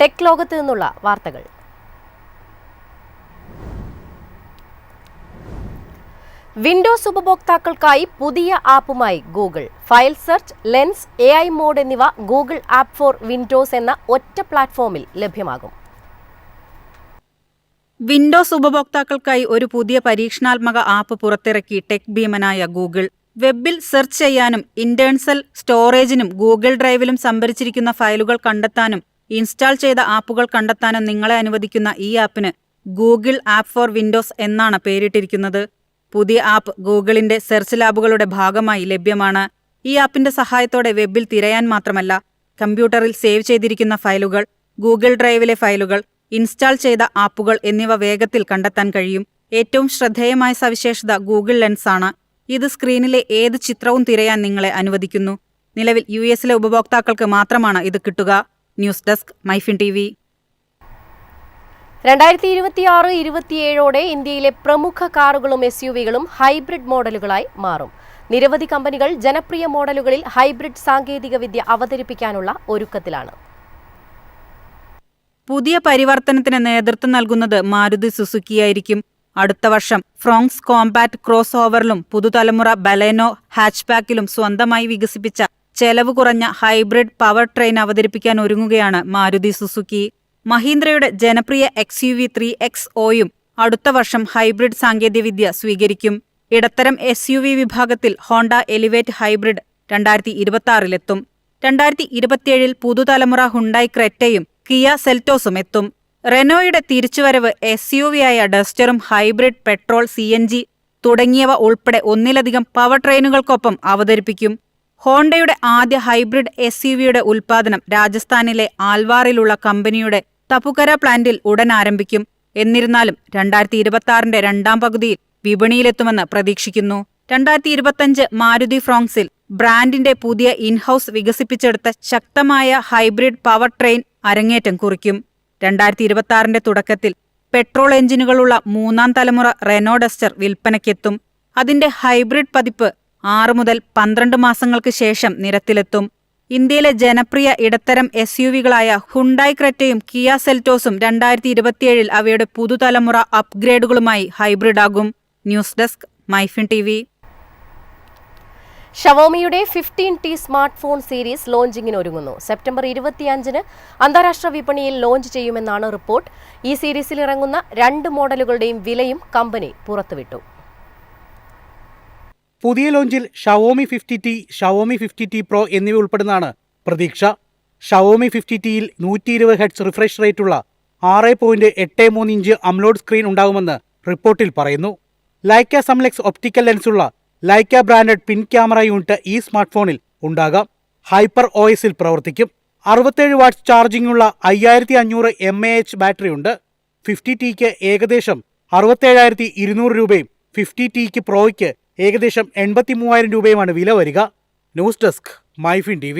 Tech ലോകത്ത് നിന്നുള്ള വാർത്തകൾ. വിൻഡോസ് ഉപഭോക്താക്കൾക്കായി പുതിയ ആപ്പുമായി Google. File search lens A I mode എന്നിവ ഗൂഗിൾ ആപ്പ് ഫോർ വിൻഡോസ് എന്ന ഒറ്റ പ്ലാറ്റ്ഫോമിൽ ലഭ്യമാകും. വിൻഡോസ് ഉപഭോക്താക്കൾക്കായി ഒരു പുതിയ പരീക്ഷണാത്മക ആപ്പ് പുറത്തിറക്കി ടെക് ഭീമനായ ഗൂഗിൾ. വെബിൽ സെർച്ച് ചെയ്യാനും ഇന്റേൺസൽ സ്റ്റോറേജിനും ഗൂഗിൾ ഡ്രൈവിലും സംഭരിച്ചിരിക്കുന്ന ഫയലുകൾ കണ്ടെത്താനും ഇൻസ്റ്റാൾ ചെയ്ത ആപ്പുകൾ കണ്ടെത്താനും നിങ്ങളെ അനുവദിക്കുന്ന ഈ ആപ്പിന് ഗൂഗിൾ ആപ്പ് ഫോർ വിൻഡോസ് എന്നാണ് പേരിട്ടിരിക്കുന്നത്. പുതിയ ആപ്പ് ഗൂഗിളിന്റെ സെർച്ച് ലാബുകളുടെ ഭാഗമായി ലഭ്യമാണ്. ഈ ആപ്പിന്റെ സഹായത്തോടെ വെബിൽ തിരയാൻ മാത്രമല്ല കമ്പ്യൂട്ടറിൽ സേവ് ചെയ്തിരിക്കുന്ന ഫയലുകൾ ഗൂഗിൾ ഡ്രൈവിലെ ഫയലുകൾ ഇൻസ്റ്റാൾ ചെയ്ത ആപ്പുകൾ എന്നിവ വേഗത്തിൽ കണ്ടെത്താൻ കഴിയും. ഏറ്റവും ശ്രദ്ധേയമായ സവിശേഷത ഗൂഗിൾ ലെൻസ് ആണ്. ഇത് സ്ക്രീനിലെ ഏത് ചിത്രവും തിരയാൻ നിങ്ങളെ അനുവദിക്കുന്നു. നിലവിൽ യു എസിലെ ഉപഭോക്താക്കൾക്ക് മാത്രമാണ് ഇത് കിട്ടുക. News desk MyFin T V. രണ്ടായിരത്തി ഇരുപത്തിയാറ് ഇരുപത്തിയേഴോടെ ഇന്ത്യയിലെ പ്രമുഖ കാറുകളും എസ് യു വികളും ഹൈബ്രിഡ് മോഡലുകളായി മാറും. നിരവധി കമ്പനികൾ ജനപ്രിയ മോഡലുകളിൽ ഹൈബ്രിഡ് സാങ്കേതികവിദ്യ അവതരിപ്പിക്കാനുള്ള ഒരുക്കത്തിലാണ്. പുതിയ പരിവർത്തനത്തിന് നേതൃത്വം നൽകുന്നത് മാരുതി സുസുക്കിയായിരിക്കും അടുത്ത വർഷം ഫ്രോങ്സ് കോമ്പാറ്റ് ക്രോസ് ഓവറിലും പുതുതലമുറ ബലേനോ ഹാച്ച്ബാക്കിലും സ്വന്തമായി വികസിപ്പിച്ച ചെലവ് കുറഞ്ഞ ഹൈബ്രിഡ് പവർ ട്രെയിൻ അവതരിപ്പിക്കാൻ ഒരുങ്ങുകയാണ് മാരുതി സുസുക്കി. മഹീന്ദ്രയുടെ ജനപ്രിയ X U V three X ഒയും അടുത്ത വർഷം ഹൈബ്രിഡ് സാങ്കേതികവിദ്യ സ്വീകരിക്കും. ഇടത്തരം എസ് യു വി വിഭാഗത്തിൽ ഹോണ്ട എലിവേറ്റ് ഹൈബ്രിഡ് രണ്ടായിരത്തി ഇരുപത്തിയാറിലെത്തും രണ്ടായിരത്തി ഇരുപത്തിയേഴിൽ പുതുതലമുറ ഹുണ്ടായി ക്രെറ്റയും കിയ സെൽറ്റോസും എത്തും. റെനോയുടെ തിരിച്ചുവരവ് എസ് യു വി ആയ ഡസ്റ്ററും hybrid petrol C N G തുടങ്ങിയവ ഉൾപ്പെടെ ഒന്നിലധികം പവർ ട്രെയിനുകൾക്കൊപ്പം അവതരിപ്പിക്കും. ഹോണ്ടയുടെ ആദ്യ ഹൈബ്രിഡ് എസ് യു വിയുടെ ഉൽപ്പാദനം രാജസ്ഥാനിലെ ആൽവാറിലുള്ള കമ്പനിയുടെ തപുകര പ്ലാന്റിൽ ഉടൻ ആരംഭിക്കും. എന്നിരുന്നാലും രണ്ടായിരത്തി ഇരുപത്തിയാറിന്റെ രണ്ടാം പകുതിയിൽ വിപണിയിലെത്തുമെന്ന് പ്രതീക്ഷിക്കുന്നു. രണ്ടായിരത്തി ഇരുപത്തിയഞ്ച് മാരുതി ഫ്രോങ്സിൽ ബ്രാൻഡിന്റെ പുതിയ ഇൻഹൌസ് വികസിപ്പിച്ചെടുത്ത ശക്തമായ ഹൈബ്രിഡ് പവർ ട്രെയിൻ അരങ്ങേറ്റം കുറിക്കും. രണ്ടായിരത്തി ഇരുപത്തിയാറിന്റെ തുടക്കത്തിൽ പെട്രോൾ എഞ്ചിനുകളുള്ള മൂന്നാം തലമുറ റെനോ ഡസ്റ്റർ വിൽപ്പനയ്ക്കെത്തും. അതിന്റെ ഹൈബ്രിഡ് പതിപ്പ് ആറ് മുതൽ പന്ത്രണ്ട് മാസങ്ങൾക്ക് ശേഷം നിരത്തിലെത്തും. ഇന്ത്യയിലെ ജനപ്രിയ ഇടത്തരം എസ് യു വികളായ ഹുണ്ടായ് ക്രെറ്റയും കിയ സെൽറ്റോസും രണ്ടായിരത്തി ഇരുപത്തിയേഴിൽ അവയുടെ പുതുതലമുറ അപ്ഗ്രേഡുകളുമായി ഹൈബ്രിഡാകും. News desk MyFin T V ഷവോമിയുടെ fifteen T smart phone series ലോഞ്ചിങ്ങിന് ഒരുങ്ങുന്നു സെപ്റ്റംബർ ഇരുപത്തിയഞ്ചിന് അന്താരാഷ്ട്ര വിപണിയിൽ ലോഞ്ച് ചെയ്യുമെന്നാണ് റിപ്പോർട്ട്. ഈ സീരീസിൽ ഇറങ്ങുന്ന രണ്ട് മോഡലുകളുടെയും വിലയും കമ്പനി പുറത്തുവിട്ടു. പുതിയ ലോഞ്ചിൽ Xiaomi fifty T Xiaomi fifty T pro എന്നിവ ഉൾപ്പെടുന്നതാണ് പ്രതീക്ഷ. ഷവോമി ഫിഫ്റ്റി ടിയിൽ നൂറ്റി ഇരുപത് ഹെഡ്സ് റിഫ്രഷ് റേറ്റുള്ള ആറ് പോയിന്റ് എട്ട് മൂന്ന് ഇഞ്ച് അംലോഡ് സ്ക്രീൻ ഉണ്ടാകുമെന്ന് റിപ്പോർട്ടിൽ പറയുന്നു. ലൈക്ക സംലെക്സ് ഒപ്റ്റിക്കൽ ലെൻസുള്ള ലൈക്ക ബ്രാൻഡഡ് പിൻ ക്യാമറ യൂണിറ്റ് ഈ സ്മാർട്ട് ഫോണിൽ ഉണ്ടാകാം. ഹൈപ്പർ ഒ എസിൽ പ്രവർത്തിക്കും. അറുപത്തേഴ് വാട്ട്സ് ചാർജിംഗുള്ള അയ്യായിരത്തി അഞ്ഞൂറ് എം എ എച്ച് ബാറ്ററി ഉണ്ട്. ഫിഫ്റ്റി ടിക്ക് ഏകദേശം അറുപത്തേഴായിരത്തി ഇരുന്നൂറ് രൂപയും ഫിഫ്റ്റി ടിക്ക് പ്രോയ്ക്ക് ഏകദേശം എൺപത്തി മൂവായിരം രൂപയുമാണ് വില വരിക. News desk MyFin T